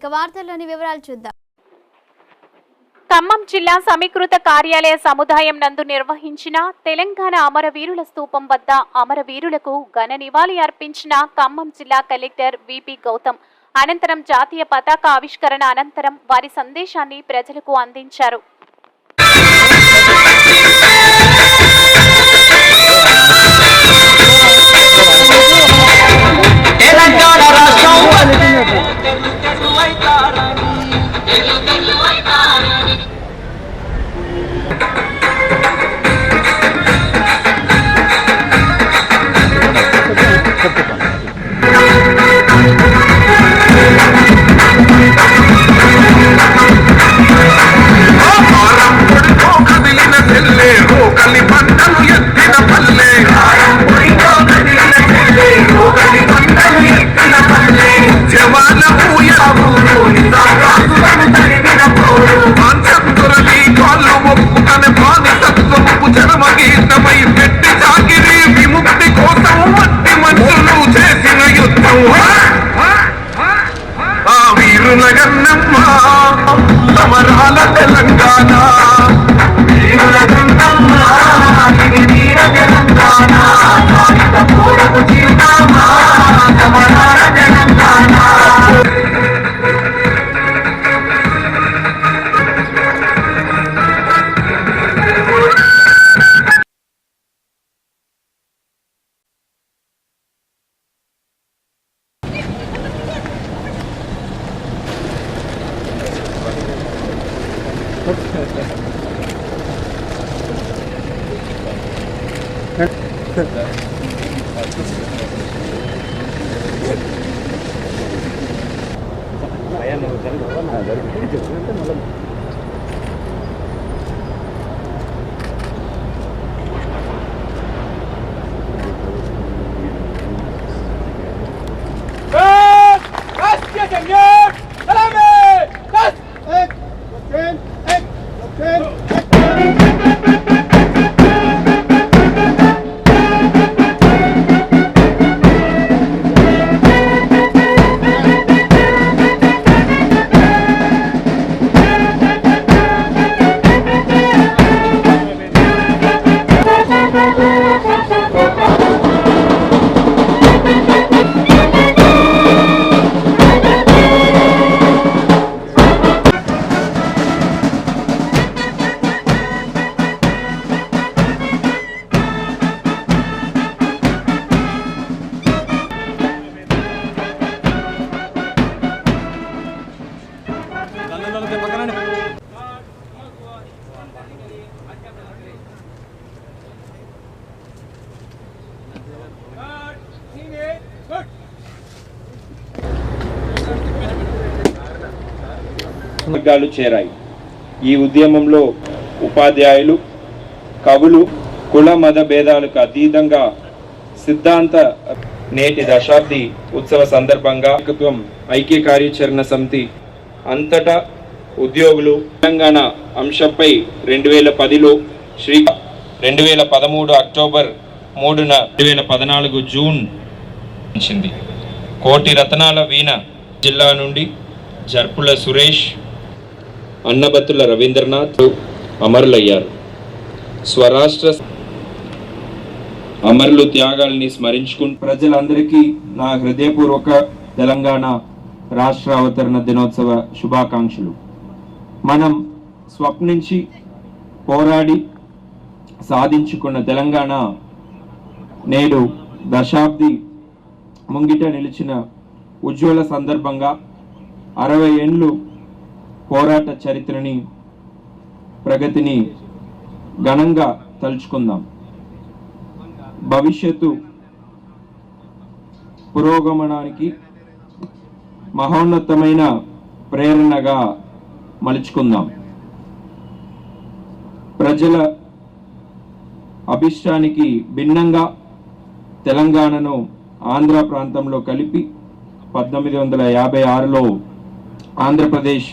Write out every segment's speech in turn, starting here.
ఇక వార్తల్లోని వివరాలు చూద్దాం. ఖమ్మం జిల్లా సమీకృత కార్యాలయ సముదాయం నందు నిర్వహించిన తెలంగాణ అమరవీరుల స్తూపం వద్ద అమరవీరులకు ఘన నివాళి అర్పించిన ఖమ్మం జిల్లా కలెక్టర్ విపి గౌతమ్. అనంతరం జాతీయ పతాక ఆవిష్కరణ అనంతరం వారి సందేశాన్ని ప్రజలకు అందించారు. తెలంగాణ రాష్ట్రం Ellos సమరాల తెలంగాణ. వీరుల గన్నమ్మ వీర తెలంగాణ సమరాల phút Hả? వర్గాలు చేరాయి. ఈ ఉద్యమంలో ఉపాధ్యాయులు కవులు కుల మత భేదాలకు అతీతంగా సిద్ధాంత నేటి దశాబ్ది ఉత్సవ సందర్భంగా ఐక్య కార్యాచరణ సమితి అంతటా ఉద్యోగులు తెలంగాణ అంశంపై రెండు వేల పదిలో శ్రీ రెండు వేల పదమూడు అక్టోబర్ మూడున రెండు వేల పద్నాలుగు జూన్ కోటి రత్నాల వీణ జిల్లా నుండి జర్పుల సురేష్ అన్నబత్తుల రవీంద్రనాథ్ అమరులయ్యారు. స్వరాష్ట్ర అమరులు త్యాగాల్ని స్మరించుకుంటూ ప్రజలందరికీ నా హృదయపూర్వక తెలంగాణ రాష్ట్ర అవతరణ దినోత్సవ శుభాకాంక్షలు. మనం స్వప్నించి పోరాడి సాధించుకున్న తెలంగాణ నేడు దశాబ్ది ముంగిట నిలిచిన ఉజ్వల సందర్భంగా అరవై ఏండ్లు పోరాట చరిత్రని ప్రగతిని ఘనంగా తలుచుకుందాం. భవిష్యత్తు పురోగమనానికి మహోన్నతమైన ప్రేరణగా మలుచుకుందాం. ప్రజల అభిష్టానికి భిన్నంగా తెలంగాణను ఆంధ్ర ప్రాంతంలో కలిపి పద్దెనిమిది వందల యాభై ఆరులో ఆంధ్రప్రదేశ్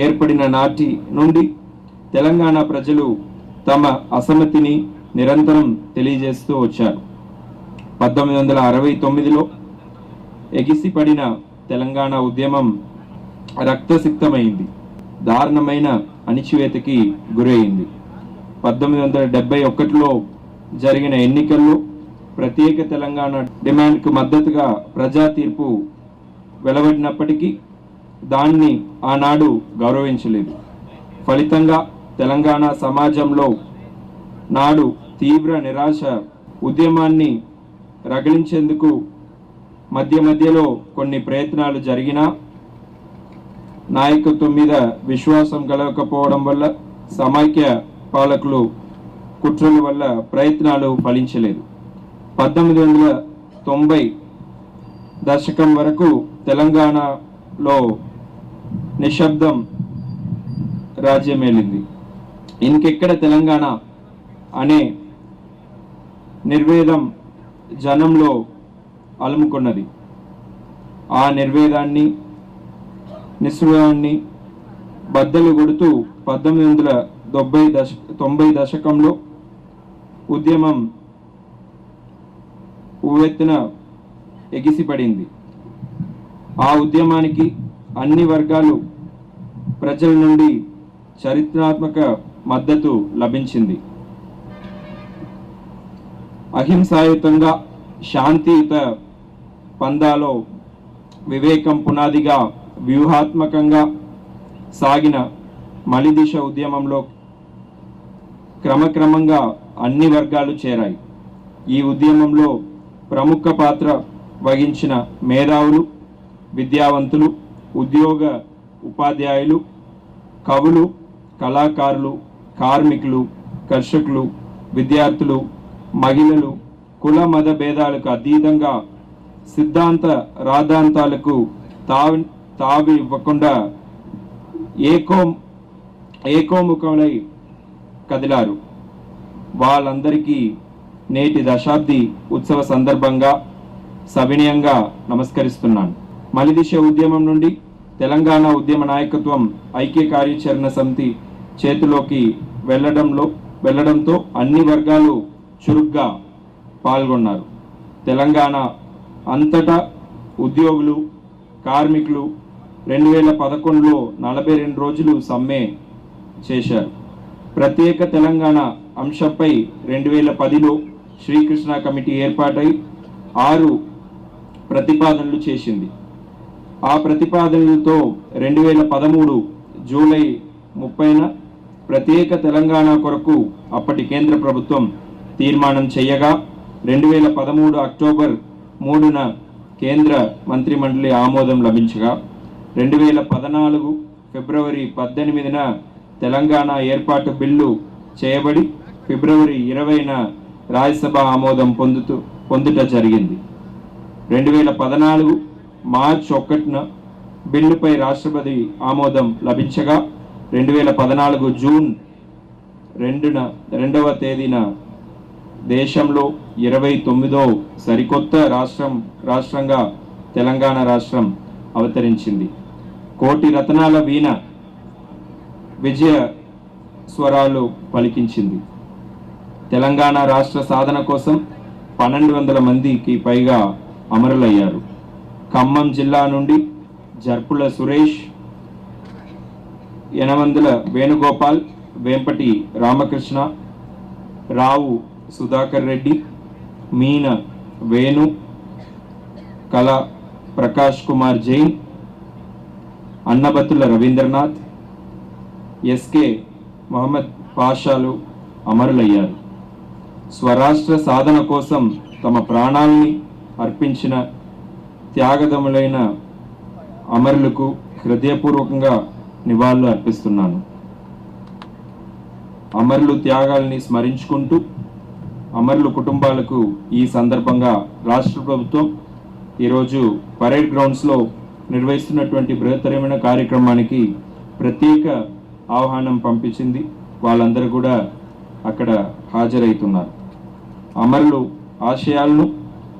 ఏర్పడిన నాటి నుండి తెలంగాణ ప్రజలు తమ అసమ్మతిని నిరంతరం తెలియజేస్తూ వచ్చారు. పద్దెనిమిది వందల అరవై తొమ్మిదిలో ఎగిసిపడిన తెలంగాణ ఉద్యమం రక్తసిక్తమైంది. దారుణమైన అణిచివేతకి గురైంది పద్దెనిమిది వందల డెబ్బై ఒకటిలో జరిగిన ఎన్నికల్లో ప్రత్యేక తెలంగాణ డిమాండ్కు మద్దతుగా ప్రజా తీర్పు వెలువడినప్పటికీ దాన్ని ఆనాడు గౌరవించలేదు. ఫలితంగా తెలంగాణ సమాజంలో నాడు తీవ్ర నిరాశ ఉద్యమాన్ని రగిలించేందుకు మధ్య మధ్యలో కొన్ని ప్రయత్నాలు జరిగినా నాయకత్వం మీద విశ్వాసం కలగకపోవడం వల్ల సమైక్య పాలకులు కుట్రల వల్ల ప్రయత్నాలు ఫలించలేదు. పద్దెనిమిది వందల తొంభై దశకం వరకు తెలంగాణలో నిశ్శబ్దం రాజ్యమేలింది. ఇంకెక్కడ తెలంగాణ అనే నిర్వేదం జనంలో అలుముకున్నది? ఆ నిర్వేదాన్ని నిస్సృహాన్ని బద్దలు కొడుతూ పద్దెనిమిది వందల తొంభై దశ తొంభై దశకంలో ఉద్యమం ఉవ్వెత్తున ఎగిసిపడింది. ఆ ఉద్యమానికి అన్ని వర్గాలు ప్రజల నుండి చరిత్రాత్మక మద్దతు లభించింది. అహింసాయుతంగా శాంతియుత పందాలో వివేకం పునాదిగా వ్యూహాత్మకంగా సాగిన మలిదిశ ఉద్యమంలో క్రమక్రమంగా అన్ని వర్గాలు చేరాయి. ఈ ఉద్యమంలో ప్రముఖ పాత్ర వహించిన మేధావులు విద్యావంతులు ఉద్యోగ ఉపాధ్యాయులు కవులు కళాకారులు కార్మికులు కర్షకులు విద్యార్థులు మహిళలు కుల మత భేదాలకు అతీతంగా సిద్ధాంత రాద్ధాంతాలకు తావి తావి ఇవ్వకుండా ఏకో ఏకోముఖములై కదిలారు. వాళ్ళందరికీ నేటి దశాబ్ది ఉత్సవ సందర్భంగా సవినయంగా నమస్కరిస్తున్నాను. మలిదిశ ఉద్యమం నుండి తెలంగాణ ఉద్యమ నాయకత్వం ఐక్య కార్యాచరణ సమితి చేతిలోకి వెళ్ళడంలో వెళ్ళడంతో అన్ని వర్గాలు చురుగ్గా పాల్గొన్నారు. తెలంగాణ అంతటా ఉద్యోగులు కార్మికులు రెండు వేల పదకొండులో నలభై రెండు రోజులు సమ్మె చేశారు. ప్రత్యేక తెలంగాణ అంశంపై రెండు వేల పదిలో శ్రీకృష్ణ కమిటీ ఏర్పాటై ఆరు ప్రతిపాదనలు చేసింది. ఆ ప్రతిపాదనలతో రెండు వేల పదమూడు జూలై ముప్పైన ప్రత్యేక తెలంగాణ కొరకు అప్పటి కేంద్ర ప్రభుత్వం తీర్మానం చేయగా రెండు వేల పదమూడు అక్టోబర్ మూడున కేంద్ర మంత్రిమండలి ఆమోదం లభించగా రెండు వేల పద్నాలుగు ఫిబ్రవరి పద్దెనిమిదిన తెలంగాణ ఏర్పాటు బిల్లు చేయబడి ఫిబ్రవరి ఇరవైన రాజ్యసభ ఆమోదం పొందుతూ పొందుట జరిగింది. రెండు వేల పద్నాలుగు మార్చ్ ఒకటిన బిల్లుపై రాష్ట్రపతి ఆమోదం లభించగా రెండు వేల పద్నాలుగు జూన్ రెండున రెండవ తేదీన దేశంలో ఇరవై తొమ్మిదో సరికొత్త రాష్ట్రం రాష్ట్రంగా తెలంగాణ రాష్ట్రం అవతరించింది. కోటి రతనాల వీణ విజయ స్వరాలు పలికించింది. తెలంగాణ రాష్ట్ర సాధన కోసం పన్నెండు వందల మందికి పైగా అమరులయ్యారు. ఖమ్మం జిల్లా నుండి జర్పుల సురేష్ యనమందుల వేణుగోపాల్ వేంపటి రామకృష్ణ రావు సుధాకర్ రెడ్డి మీన వేణు కళ ప్రకాష్ కుమార్ జైన్ అన్నబత్తుల రవీంద్రనాథ్ ఎస్కే మహమ్మద్ పాషాలు అమరులయ్యారు. స్వరాష్ట్ర సాధన కోసం తమ ప్రాణాల్ని అర్పించిన త్యాగదములైన అమరులకు హృదయపూర్వకంగా నివాళులు అర్పిస్తున్నాను. అమరులు త్యాగాల్ని స్మరించుకుంటూ అమరుల కుటుంబాలకు ఈ సందర్భంగా రాష్ట్ర ప్రభుత్వం ఈరోజు పరేడ్ గ్రౌండ్స్లో నిర్వహిస్తున్నటువంటి బృహత్తరమైన కార్యక్రమానికి ప్రత్యేక ఆహ్వానం పంపించింది. వాళ్ళందరూ కూడా అక్కడ హాజరవుతున్నారు అమరులు ఆశయాలను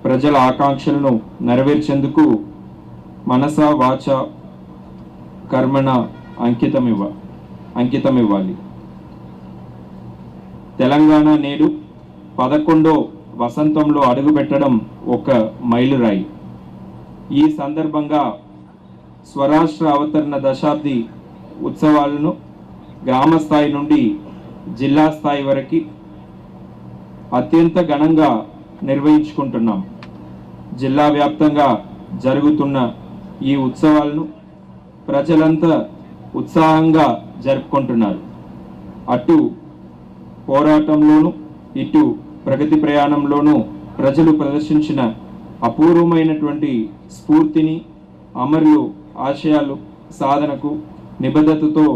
ప్రజల ఆకాంక్షలను నెరవేర్చేందుకు మనస వాచ కర్మణ అంకితమివ్వ అంకితమివ్వాలి. అంకితం ఇవ్వాలి తెలంగాణ నేడు పదకొండో వసంతంలో అడుగుపెట్టడం ఒక మైలురాయి. ఈ సందర్భంగా స్వరాష్ట్ర అవతరణ దశాబ్ది ఉత్సవాలను గ్రామ స్థాయి నుండి జిల్లా స్థాయి వరకు అత్యంత ఘనంగా నిర్వహించుకుంటున్నాం. జిల్లా వ్యాప్తంగా జరుగుతున్న ఈ ఉత్సవాలను ప్రజలంతా ఉత్సాహంగా జరుపుకుంటున్నారు. అటు పోరాటంలోనూ ఇటు ప్రగతి ప్రయాణంలోనూ ప్రజలు ప్రదర్శించిన అపూర్వమైనటువంటి స్ఫూర్తిని అమరులు ఆశయాలు సాధనకు నిబద్ధతతో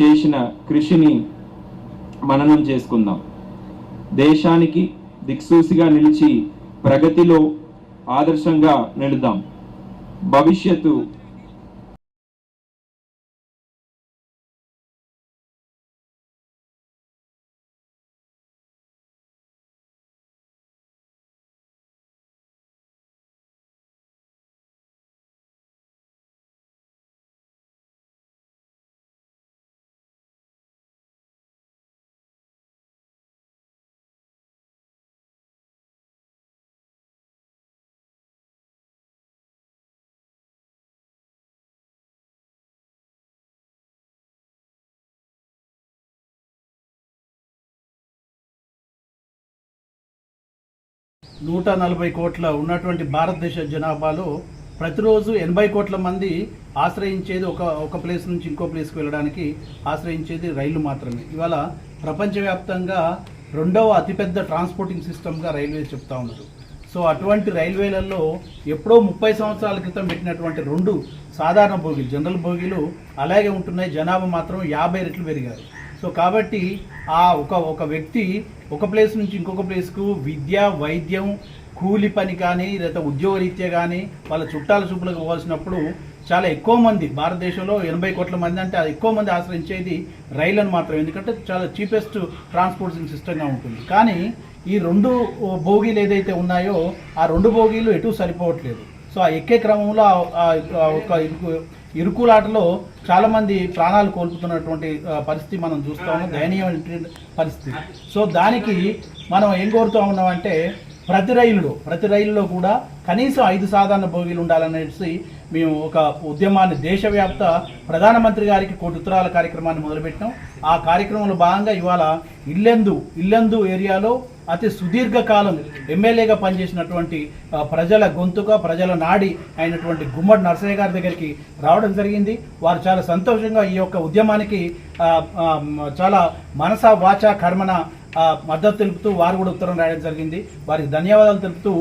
చేసిన కృషిని మననం చేసుకుందాం. దేశానికి దిక్సూసిగా నిలిచి ప్రగతిలో ఆదర్శంగా నిలుద్దాం. భవిష్యత్తు నూట నలభై కోట్ల ఉన్నటువంటి భారతదేశ జనాభాలో ప్రతిరోజు ఎనభై కోట్ల మంది ఆశ్రయించేది ఒక ఒక ప్లేస్ నుంచి ఇంకో ప్లేస్కి వెళ్ళడానికి ఆశ్రయించేది రైలు మాత్రమే. ఇవాళ ప్రపంచవ్యాప్తంగా రెండవ అతిపెద్ద ట్రాన్స్పోర్టింగ్ సిస్టమ్గా రైల్వే చెప్తా ఉన్నారు. సో అటువంటి రైల్వేలలో ఎప్పుడో ముప్పై సంవత్సరాల క్రితం పెట్టినటువంటి రెండు సాధారణ బోగీలు జనరల్ బోగీలు అలాగే ఉంటున్నాయి. జనాభా మాత్రం యాభై రెట్లు పెరిగారు. సో కాబట్టి ఆ ఒక ఒక వ్యక్తి ఒక ప్లేస్ నుంచి ఇంకొక ప్లేస్కు విద్య వైద్యం కూలి పని కానీ లేదా ఉద్యోగరీత్యా కానీ వాళ్ళ చుట్టాల చూపులకు పోవాల్సినప్పుడు చాలా ఎక్కువ మంది భారతదేశంలో ఎనభై కోట్ల మంది అంటే అది ఎక్కువ మంది ఆశ్రయించేది రైళ్ళను మాత్రం ఎందుకంటే చాలా చీపెస్ట్ ట్రాన్స్పోర్టేషన్ సిస్టమ్గా ఉంటుంది. కానీ ఈ రెండు బోగీలు ఏదైతే ఉన్నాయో ఆ రెండు బోగీలు ఎటు సరిపోవట్లేదు. సో ఆ ఎక్కే క్రమంలో ఆ- ఒక ఇరుకులాటలో చాలామంది ప్రాణాలు కోల్పోతున్నటువంటి పరిస్థితి మనం చూస్తాము దయనీయమైన పరిస్థితి. సో దానికి మనం ఏం కోరుతూ ఉన్నామంటే ప్రతి రైలులో ప్రతి రైలులో కూడా కనీసం ఐదు సాధారణ బోగీలు ఉండాలనేసి మేము ఒక ఉద్యమాన్ని దేశవ్యాప్త ప్రధానమంత్రి గారికి కోటి ఉత్తరాల కార్యక్రమాన్ని మొదలుపెట్టాం ఆ కార్యక్రమంలో భాగంగా ఇవాళ ఇల్లెందు ఇల్లెందు ఏరియాలో అతి సుదీర్ఘకాలం ఎమ్మెల్యేగా పనిచేసినటువంటి ప్రజల గొంతుక ప్రజల నాడి అయినటువంటి గుమ్మడి నరసయ్య గారి దగ్గరికి రావడం జరిగింది. వారు చాలా సంతోషంగా ఈ యొక్క ఉద్యమానికి చాలా మనస వాచ కర్మన మద్దతు తెలుపుతూ వారు కూడా ఉత్తరం రాయడం జరిగింది. వారికి ధన్యవాదాలు తెలుపుతూ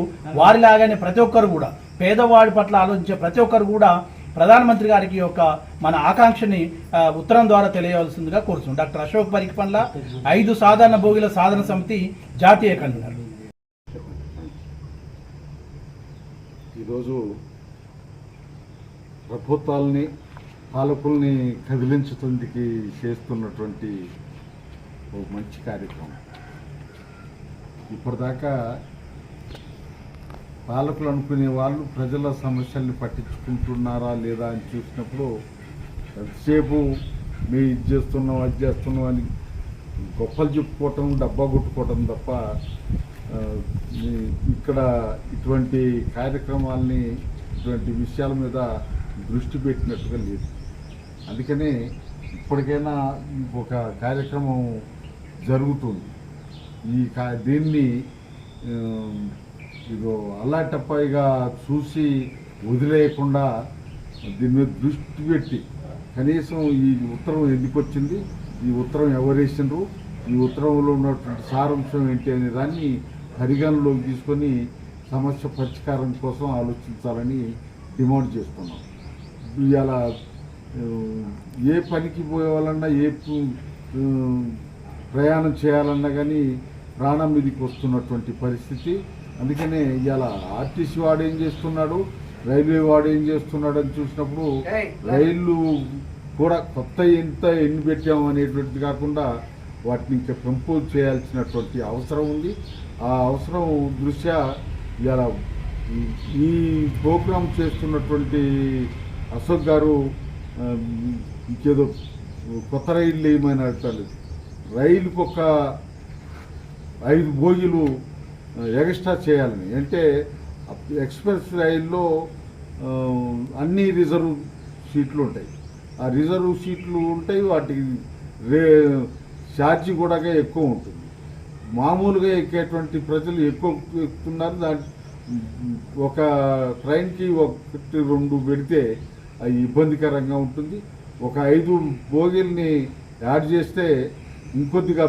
వారిలాగానే ప్రతి ఒక్కరు కూడా పేదవాడి పట్ల ఆలోచించే ప్రతి ఒక్కరు కూడా ప్రధానమంత్రి గారికి యొక్క మన ఆకాంక్షని ఉత్తరం ద్వారా తెలియవలసిందిగా కోరుతున్నాం డాక్టర్ అశోక్ పరికి పనుల ఐదు సాధారణ భోగిల సాధన సమితి జాతీయ కన్వీనర్. ఈరోజు ప్రభుత్వాలని పాలకుల్ని కదిలించుతుందికి చేస్తున్నటువంటి ఓ మంచి కార్యక్రమం. ఇప్పటిదాకా పాలకులు అనుకునే వాళ్ళు ప్రజల సమస్యల్ని పట్టించుకుంటున్నారా లేదా అని చూసినప్పుడు ఎంతసేపు మేము ఇది చేస్తున్నాం అది చేస్తున్నాం అని గొప్పలు చెప్పుకోవటం డబ్బా కొట్టుకోవటం తప్ప ఇక్కడ ఇటువంటి కార్యక్రమాల్ని ఇటువంటి విషయాల మీద దృష్టి పెట్టినట్టుగా లేదు. అందుకనే ఇప్పటికైనా ఒక కార్యక్రమం జరుగుతుంది. ఈ కా దీన్ని ఇదో అల్లాటప్పాయిగా చూసి వదిలేయకుండా దీని మీద దృష్టి పెట్టి కనీసం ఈ ఉత్తరం ఎందుకు వచ్చింది ఈ ఉత్తరం ఎవరేసినారు ఈ ఉత్తరంలో ఉన్నటువంటి సారాంశం ఏంటి అనే దాన్ని పరిగణలోకి తీసుకొని సమస్య పరిష్కారం కోసం ఆలోచించాలని డిమాండ్ చేస్తున్నాం. ఇవాళ ఏ పనికి పోయే వాళ్ళన్నా ఏ ప్రయాణం చేయాలన్నా కానీ ప్రాణం మీదకి వస్తున్నటువంటి పరిస్థితి. అందుకనే ఇవాళ ఆర్టీసీ వాడు ఏం చేస్తున్నాడు? రైల్వే వాడు ఏం చేస్తున్నాడు అని చూసినప్పుడు రైళ్ళు కూడా కొత్త ఎంత ఎన్ని పెట్టాము అనేటువంటిది కాకుండా వాటిని ఇంకా పెంపు చేయాల్సినటువంటి అవసరం ఉంది. ఆ అవసరం దృష్ట్యా ఇవాళ ఈ- ప్రోగ్రాం చేస్తున్నటువంటి అశోక్ గారు ఇంకేదో కొత్త రైళ్ళు ఏమైనా అడగలేదు రైలుకు ఒక ఐదు బోగీలు ఎక్స్ట్రా చేయాలని. అంటే ఎక్స్ప్రెస్ రైల్లో అన్ని రిజర్వ్ సీట్లు ఉంటాయి. ఆ రిజర్వ్ సీట్లు ఉంటాయి వాటికి రే ఛార్జీ కూడా ఎక్కువ ఉంటుంది. మామూలుగా ఎక్కేటువంటి ప్రజలు ఎక్కువ ఎక్కుతున్నారు. దాని ఒక ట్రైన్కి ఒకటి రెండు పెడితే అది ఇబ్బందికరంగా ఉంటుంది. ఒక ఐదు భోగిల్ని యాడ్ చేస్తే ఇంకొద్దిగా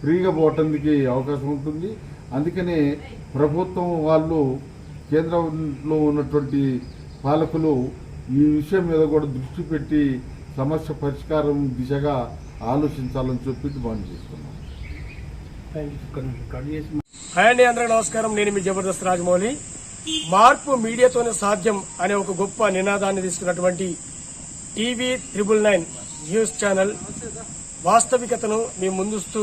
ఫ్రీగా పోవటానికి అవకాశం ఉంటుంది. అందుకనే ప్రభుత్వం వాళ్ళు కేంద్రంలో ఉన్నటువంటి పాలకులు ఈ విషయం మీద కూడా దృష్టి పెట్టి సమస్య పరిష్కారం దిశగా ఆలోచించాలని చెప్పి డిమాండ్ చేస్తున్నాం. కట్ హాయ్ అండి అందరికీ నమస్కారం. నేను మీ జబర్దస్త్ రాజమౌళి. మార్పు మీడియాతోనే సాధ్యం అనే ఒక గొప్ప నినాదాన్ని తీసుకున్నటువంటి TV triple nine news channel వాస్తవికతను మీ ముందుస్తూ